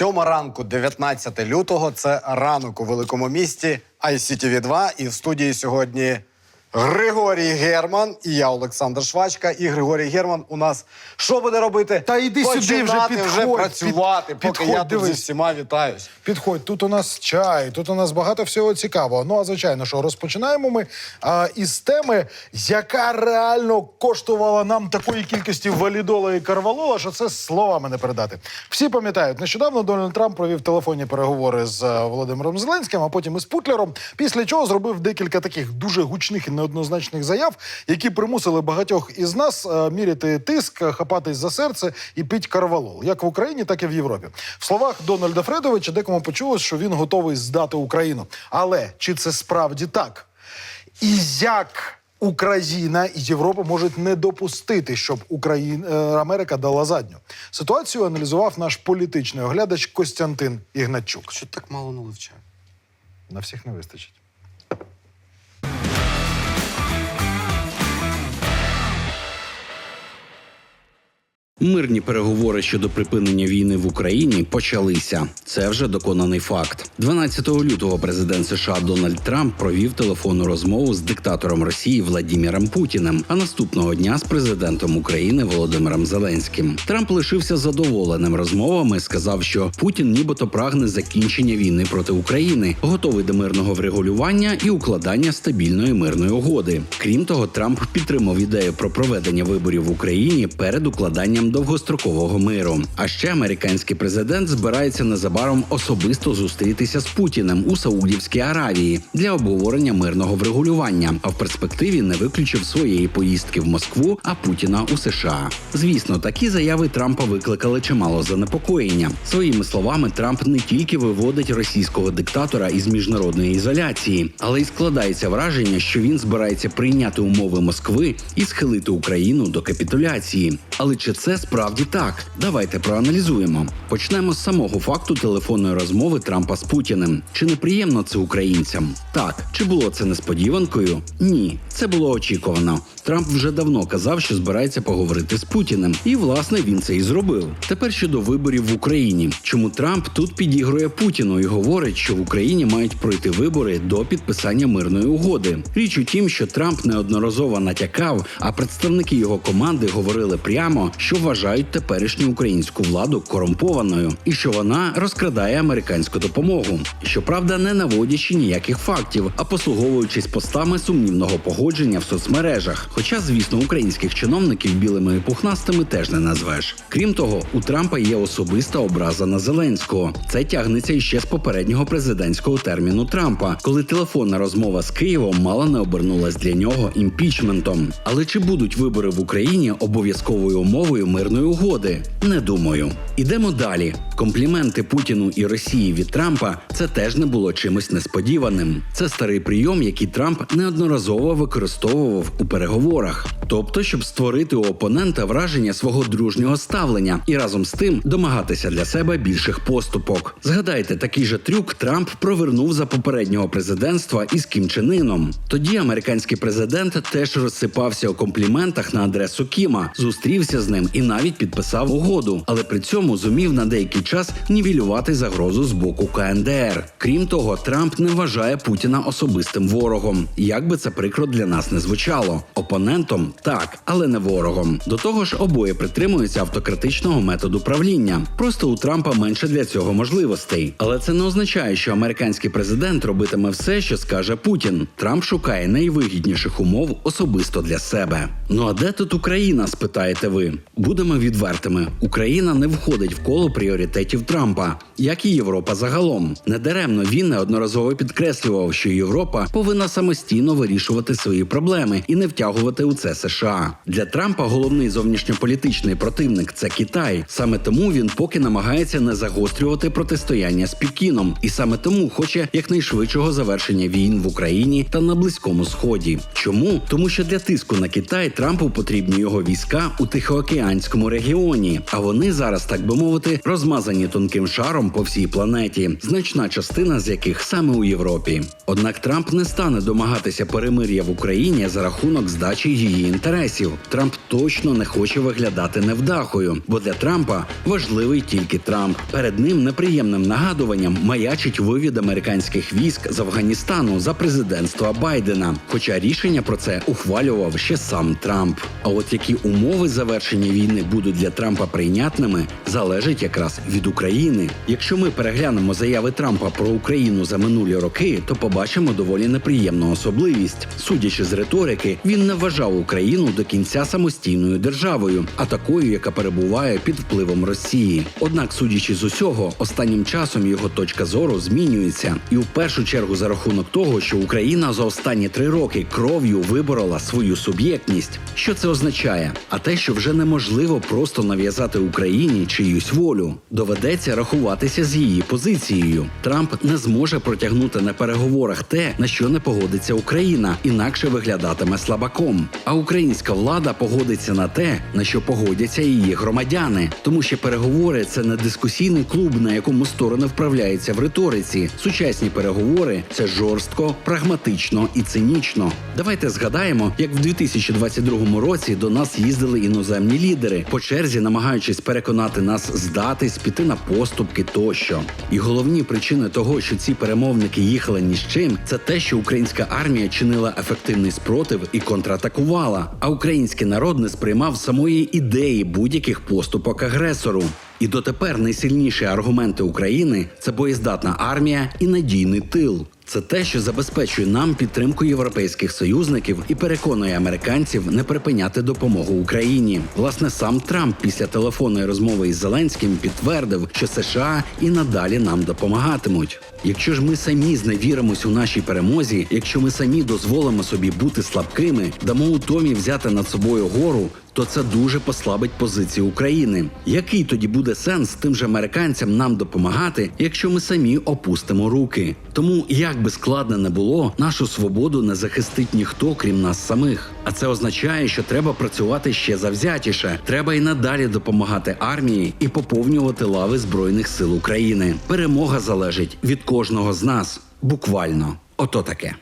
Сьома ранку, 19 лютого. Це ранок у великому місті ICTV 2 І в студії сьогодні Григорій Герман і я, Олександр Швачка. І Григорій Герман у нас що буде робити? Та йди сюди вже, підходь, вже працювати, під- поки підходь, я тут зі дивись. всіма вітаюсь. Підходь, тут у нас чай, тут у нас багато всього цікавого. Ну а звичайно, що розпочинаємо ми а, із теми, яка реально коштувала нам такої кількості валідола і карвалола, що це словами не передати. Всі пам'ятають, нещодавно Дональд Трамп провів телефонні переговори з е, Володимиром Зеленським, а потім із Путлером. Після чого зробив декілька таких дуже гучних і неоднозначних заяв, які примусили багатьох із нас е, міряти тиск, е, хапатись за серце і пить карвалол, як в Україні, так і в Європі. В словах Дональда Фредовича декому почулось, що він готовий здати Україну. Але чи це справді так? І як Україна і Європа можуть не допустити, щоб Україна е, Америка дала задню? Ситуацію аналізував наш політичний оглядач Костянтин Ігнатчук. Що так мало наливчав? На всіх не вистачить. Мирні переговори щодо припинення війни в Україні почалися. Це вже доконаний факт. 12 лютого президент США Дональд Трамп провів телефонну розмову з диктатором Росії Владіміром Путіним, а наступного дня з президентом України Володимиром Зеленським. Трамп лишився задоволеним розмовами. Сказав, що Путін нібито прагне закінчення війни проти України, готовий до мирного врегулювання і укладання стабільної мирної угоди. Крім того, Трамп підтримав ідею про проведення виборів в Україні перед укладанням довгострокового миру. А ще американський президент збирається незабаром особисто зустрітися з Путіним у Саудівській Аравії для обговорення мирного врегулювання. А в перспективі не виключив своєї поїздки в Москву, а Путіна у США. Звісно, такі заяви Трампа викликали чимало занепокоєння. Своїми словами, Трамп не тільки виводить російського диктатора із міжнародної ізоляції, але й складається враження, що він збирається прийняти умови Москви і схилити Україну до капітуляції. Але чи це справді так? Давайте проаналізуємо. Почнемо з самого факту телефонної розмови Трампа з Путіним. Чи неприємно це українцям? Так, чи було це несподіванкою? Ні, це було очікувано. Трамп вже давно казав, що збирається поговорити з Путіним, і власне він це і зробив. Тепер щодо виборів в Україні, чому Трамп тут підігрує Путіну і говорить, що в Україні мають пройти вибори до підписання мирної угоди. Річ у тім, що Трамп неодноразово натякав, а представники його команди говорили прямо, що вважають теперішню українську владу корумпованою і що вона розкрадає американську допомогу. Щоправда, не наводячи ніяких фактів, а послуговуючись постами сумнівного погодження в соцмережах. Хоча, звісно, українських чиновників білими і пухнастими теж не назвеш. Крім того, у Трампа є особиста образа на Зеленського. Це тягнеться іще з попереднього президентського терміну Трампа, коли телефонна розмова з Києвом мало не обернулась для нього імпічментом. Але чи будуть вибори в Україні обов'язковою умовою мирної угоди? Не думаю. Ідемо далі. Компліменти Путіну і Росії від Трампа це теж не було чимось несподіваним. Це старий прийом, який Трамп неодноразово використовував у переговорах, тобто, щоб створити у опонента враження свого дружнього ставлення і разом з тим домагатися для себе більших поступок. Згадайте, такий же трюк Трамп провернув за попереднього президентства із Кім Чен Іном. Тоді американський президент теж розсипався у компліментах на адресу Кіма, зустрівся з ним і навіть підписав угоду, але при цьому зумів на деякий час нівелювати загрозу з боку КНДР. Крім того, Трамп не вважає Путіна особистим ворогом. Як би це прикро для нас не звучало. Опонентом так, але не ворогом. До того ж, обоє притримуються автократичного методу правління. Просто у Трампа менше для цього можливостей. Але це не означає, що американський президент робитиме все, що скаже Путін. Трамп шукає найвигідніших умов особисто для себе. Ну а де тут Україна? спитаєте ви? Будемо відвертими. Україна не входить в коло пріоритетів Трампа, як і Європа загалом. Недаремно він неодноразово підкреслював, що Європа повинна самостійно вирішувати свої проблеми і не втягувати у це США. Для Трампа головний зовнішньополітичний противник це Китай. Саме тому він поки намагається не загострювати протистояння з Пекіном, і саме тому хоче якнайшвидшого завершення війн в Україні та на Близькому Сході. Чому? Тому що для тиску на Китай Трампу потрібні його війська у тихоокеанському регіоні, а вони зараз, так би мовити, розмазані тонким шаром по всій планеті, значна частина з яких саме у Європі. Однак Трамп не стане домагатися перемир'я в Україні за рахунок здачі її інтересів. Трамп точно не хоче виглядати невдахою, бо для Трампа важливий тільки Трамп. Перед ним неприємним нагадуванням маячить вивід американських військ з Афганістану за президентства Байдена. Хоча рішення про це ухвалював ще сам Трамп. А от які умови завершення війни будуть для Трампа прийнятними, залежить якраз від України. Якщо ми переглянемо заяви Трампа про Україну за минулі роки, то побачимо доволі неприємну особливість. Судячи з риторики, він не вважав Україну до кінця самостійною державою, а такою, яка перебуває під впливом Росії. Однак, судячи з усього, останнім часом його точка зору змінюється, і в першу чергу за рахунок того, що Україна за останні три роки кров'ю виборола свою суб'єктність. Що це означає? А те, що вже неможливо просто нав'язати Україні чиюсь волю, доведеться рахуватися з її позицією. Трамп не зможе протягнути на переговорах те, на що не погодиться Україна, інакше виглядатиме слабаком. А українська влада погодиться на те, на що погодяться її громадяни, тому що переговори це не дискусійний клуб, на якому сторони вправляються в риториці. Сучасні переговори це жорстко, прагматично і цинічно. Давайте згадаємо, як в 2022 році до нас їздили іноземні лідери, по черзі намагаючись переконати нас здатись, піти на поступки тощо. І головні причини того, що ці перемовники їхали ні з чим, це те, що українська армія чинила ефективний спротив і контратакувала, а український народ не сприймав самої ідеї будь-яких поступок агресору. І дотепер найсильніші аргументи України це боєздатна армія і надійний тил. Це те, що забезпечує нам підтримку європейських союзників і переконує американців не припиняти допомогу Україні. Власне, сам Трамп після телефонної розмови із Зеленським підтвердив, що США і надалі нам допомагатимуть. Якщо ж ми самі зневіримось у нашій перемозі, якщо ми самі дозволимо собі бути слабкими, дамо утомі взяти над собою гору, то це дуже послабить позиції України. Який тоді буде сенс тим же американцям нам допомагати, якщо ми самі опустимо руки? Тому як би складно не було, нашу свободу не захистить ніхто, крім нас самих. А це означає, що треба працювати ще завзятіше. Треба і надалі допомагати армії і поповнювати лави збройних сил України. Перемога залежить від кожного з нас. Буквально, ото таке.